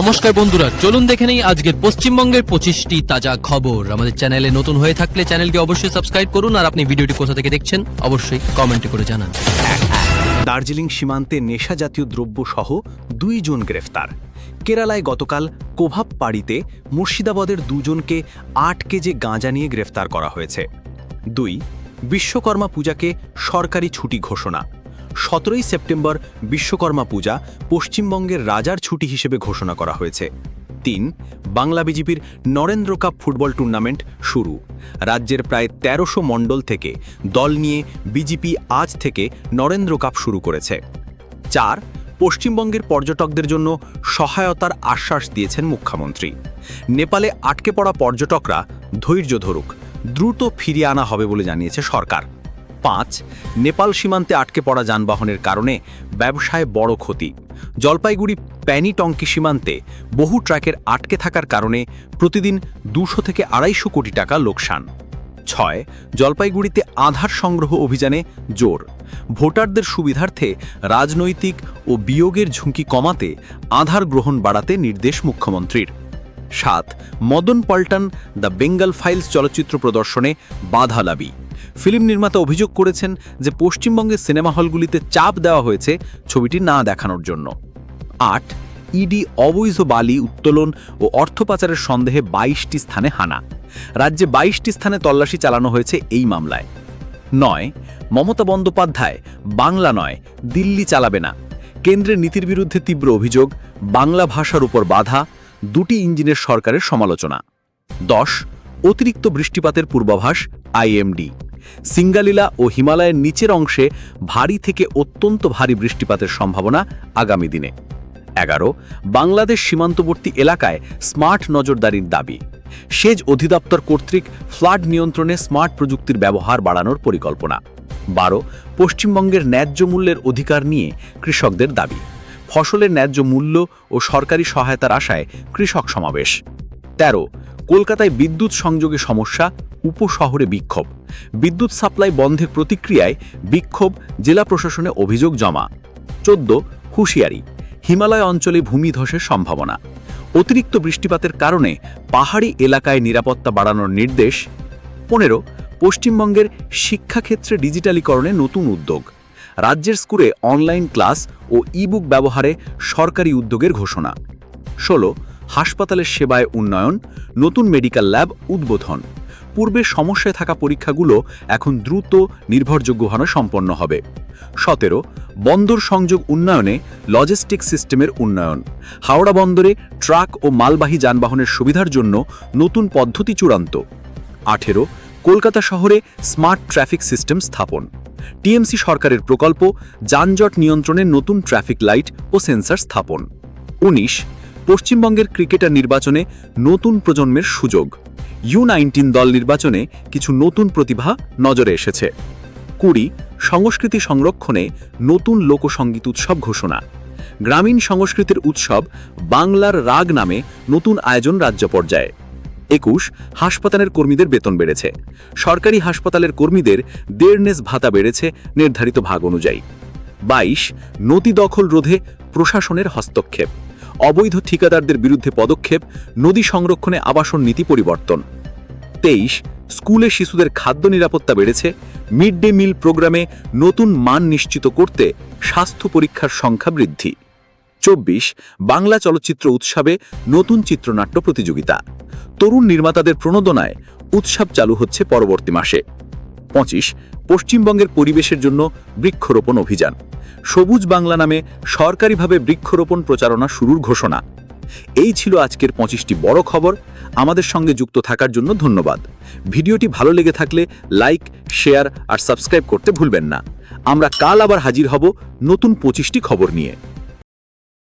নমস্কার বন্ধুরা, চলুন দেখে নেই আজকের পশ্চিমবঙ্গের পঁচিশটি তাজা খবর। আমাদের চ্যানেলে নতুন হয়ে থাকলে চ্যানেলকে অবশ্যই সাবস্ক্রাইব করুন আর আপনি ভিডিওটি কোথা থেকে দেখছেন অবশ্যই কমেন্টে করে জানান। দার্জিলিং সীমান্তে নেশা জাতীয় দ্রব্য সহ দুইজন গ্রেফতার। কেরালায় গতকাল কোভাব পাড়িতে মুর্শিদাবাদের দুজনকে আট কেজি গাঁজা নিয়ে গ্রেফতার করা হয়েছে। দুই, বিশ্বকর্মা পূজাকে সরকারি ছুটি ঘোষণা। সতেরোই সেপ্টেম্বর বিশ্বকর্মা পূজা পশ্চিমবঙ্গের রাজার ছুটি হিসেবে ঘোষণা করা হয়েছে। তিন, বাংলা বিজেপির নরেন্দ্র কাপ ফুটবল টুর্নামেন্ট শুরু। রাজ্যের প্রায় তেরোশো মণ্ডল থেকে দল নিয়ে বিজেপি আজ থেকে নরেন্দ্র কাপ শুরু করেছে। চার, পশ্চিমবঙ্গের পর্যটকদের জন্য সহায়তার আশ্বাস দিয়েছেন মুখ্যমন্ত্রী। নেপালে আটকে পড়া পর্যটকরা ধৈর্য ধরুক, দ্রুত ফিরিয়ে আনা হবে বলে জানিয়েছে সরকার। পাঁচ, নেপাল সীমান্তে আটকে পড়া যানবাহনের কারণে ব্যবসায় বড় ক্ষতি। জলপাইগুড়ি প্যানিটঙ্কি সীমান্তে বহু ট্র্যাকের আটকে থাকার কারণে প্রতিদিন দুশো থেকে আড়াইশো কোটি টাকা লোকসান। ছয়, জলপাইগুড়িতে আধার সংগ্রহ অভিযানে জোর। ভোটারদের সুবিধার্থে রাজনৈতিক ও বিয়োগের ঝুঁকি কমাতে আধার গ্রহণ বাড়াতে নির্দেশ মুখ্যমন্ত্রীর। সাত, মদন পল্টন দ্য বেঙ্গল ফাইলস চলচ্চিত্র প্রদর্শনে বাধা লাবি ফিল্ম নির্মাতা অভিযোগ করেছেন যে পশ্চিমবঙ্গের সিনেমা হলগুলিতে চাপ দেওয়া হয়েছে ছবিটি না দেখানোর জন্য। আট, ইডি অবৈধ বালি উত্তোলন ও অর্থ পাচারের সন্দেহে বাইশটি স্থানে হানা। রাজ্যে বাইশটি স্থানে তল্লাশি চালানো হয়েছে এই মামলায়। নয়, মমতা বন্দ্যোপাধ্যায়, বাংলা নয়, দিল্লি চালাবে না। কেন্দ্রের নীতির বিরুদ্ধে তীব্র অভিযোগ, বাংলা ভাষার উপর বাধা, দুটি ইঞ্জিনের সরকারের সমালোচনা। দশ, অতিরিক্ত বৃষ্টিপাতের পূর্বাভাস, আইএমডি। সিঙ্গালীলা ও হিমালয়ের নিচের অংশে ভারী থেকে অত্যন্ত ভারী বৃষ্টিপাতের সম্ভাবনা আগামী দিনে। এগারো, বাংলাদেশ সীমান্তবর্তী এলাকায় স্মার্ট নজরদারির দাবি। সেচ অধিদপ্তর কর্তৃক ফ্লাড নিয়ন্ত্রণে স্মার্ট প্রযুক্তির ব্যবহার বাড়ানোর পরিকল্পনা। বারো, পশ্চিমবঙ্গের ন্যায্য মূল্যের অধিকার নিয়ে কৃষকদের দাবি। ফসলের ন্যায্য মূল্য ও সরকারি সহায়তার আশায় কৃষক সমাবেশ। তেরো কলকাতায় বিদ্যুৎ সংযোগে সমস্যা, উপশহরে বিক্ষোভ। বিদ্যুৎ সাপ্লাই বন্ধের প্রতিক্রিয়ায় বিক্ষোভ, জেলা প্রশাসনে অভিযোগ জমা। চোদ্দ, হুঁশিয়ারি, হিমালয় অঞ্চলে ভূমিধসের সম্ভাবনা। অতিরিক্ত বৃষ্টিপাতের কারণে পাহাড়ি এলাকায় নিরাপত্তা বাড়ানোর নির্দেশ। পনেরো, পশ্চিমবঙ্গের শিক্ষাক্ষেত্রে ডিজিটালীকরণে নতুন উদ্যোগ। রাজ্যের স্কুলে অনলাইন ক্লাস ও ইবুক ব্যবহারে সরকারি উদ্যোগের ঘোষণা। ষোলো হাসপাতালের সেবায় উন্নয়ন, নতুন মেডিকেল ল্যাব উদ্বোধন। পূর্বে সমস্যায় থাকা পরীক্ষাগুলো এখন দ্রুত নির্ভরযোগ্য নির্ভরযোগ্যভাবে সম্পন্ন হবে। সতেরো, বন্দর সংযোগ উন্নয়নে লজিস্টিক সিস্টেমের উন্নয়ন। হাওড়া বন্দরে ট্রাক ও মালবাহী যানবাহনের সুবিধার জন্য নতুন পদ্ধতি চূড়ান্ত। আঠেরো, কলকাতা শহরে স্মার্ট ট্রাফিক সিস্টেম স্থাপন। টিএমসি সরকারের প্রকল্প যানজট নিয়ন্ত্রণে নতুন ট্রাফিক লাইট ও সেন্সর স্থাপন। উনিশ পশ্চিমবঙ্গের ক্রিকেটার নির্বাচনে নতুন প্রজন্মের সুযোগ। ইউ নাইনটিন দল নির্বাচনে কিছু নতুন প্রতিভা নজরে এসেছে। কুড়ি, সংস্কৃতি সংরক্ষণে নতুন লোকসঙ্গীত উৎসব ঘোষণা। গ্রামীণ সংস্কৃতির উৎসব বাংলার রাগ নামে নতুন আয়োজন রাজ্য পর্যায়ে। একুশ, হাসপাতালের কর্মীদের বেতন বেড়েছে। সরকারি হাসপাতালের কর্মীদের দেড়নেস ভাতা বেড়েছে নির্ধারিত ভাগ অনুযায়ী। বাইশ নদী দখল রোধে প্রশাসনের হস্তক্ষেপ। অবৈধ ঠিকাদারদের বিরুদ্ধে পদক্ষেপ, নদী সংরক্ষণে আবাসন নীতি পরিবর্তন। তেইশ, স্কুলে শিশুদের খাদ্য নিরাপত্তা বেড়েছে। মিড ডে মিল প্রোগ্রামে নতুন মান নিশ্চিত করতে স্বাস্থ্য পরীক্ষার সংখ্যা বৃদ্ধি। চব্বিশ, বাংলা চলচ্চিত্র উৎসবে নতুন চিত্রনাট্য প্রতিযোগিতা। তরুণ নির্মাতাদের প্রণোদনায় উৎসব চালু হচ্ছে পরবর্তী মাসে। পশ্চিমবঙ্গের পরিবেশের জন্য বৃক্ষরোপণ অভিযান। সবুজ বাংলা নামে সরকারিভাবে বৃক্ষরোপণ প্রচারণা শুরুর ঘোষণা। এই ছিল আজকের পঁচিশটি বড় খবর। আমাদের সঙ্গে যুক্ত থাকার জন্য ধন্যবাদ। ভিডিওটি ভালো লেগে থাকলে লাইক, শেয়ার আর সাবস্ক্রাইব করতে ভুলবেন না। আমরা কাল আবার হাজির হব নতুন পঁচিশটি খবর নিয়ে।